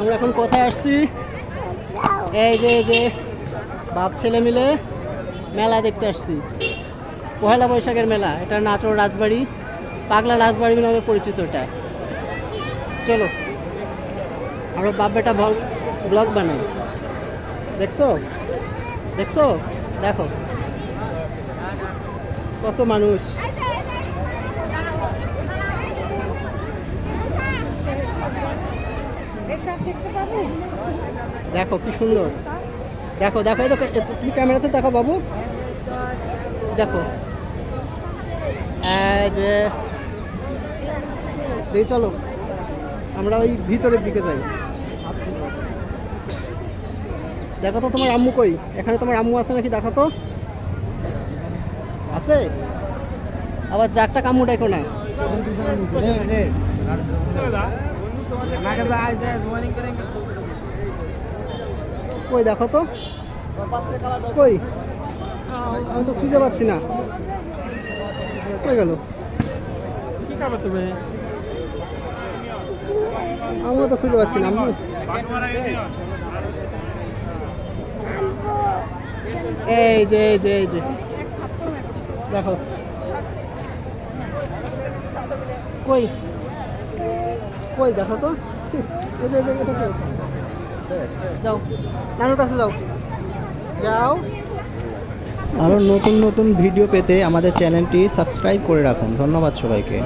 আমরা এখন কোথায় আসছি? এই যে যে, বাপ ছেলে মিলে মেলা দেখতে আসছি। পহেলা বৈশাখের মেলা, এটা নাটোর রাজবাড়ি, পাগলা রাজবাড়ি নামে পরিচিত এটা। চলো, আমরা বাপ বেটা ব্লগ বানাই। দেখছ? দেখছ? দেখো। কত মানুষ। দেখো কি সুন্দর দেখো দেখো দেখো তুমি ক্যামেরাতে দেখো বাবু দেখো এই চলো আমরা ওই ভিতরের দিকে যাই দেখো তো তোমার আম্মু কই এখানে তোমার আম্মু আছে নাকি দেখো তো আছে আবার যারটা কামু দেখো না কই দেখো তো? কই? আমি তো খুঁজে পাচ্ছি না। কই গেল? কি খাবে তুমি আমিও তো খুঁজে পাচ্ছি না এই যে এই যে এই যে। দেখো। কই? কই, দেখো তো? যাও, নানুর যাও। যাও। আরও নতুন নতুন ভিডিও পেতে আমাদের চ্যানেলটি সাবস্ক্রাইব করে রাখুন। ধন্যবাদ সবাইকে।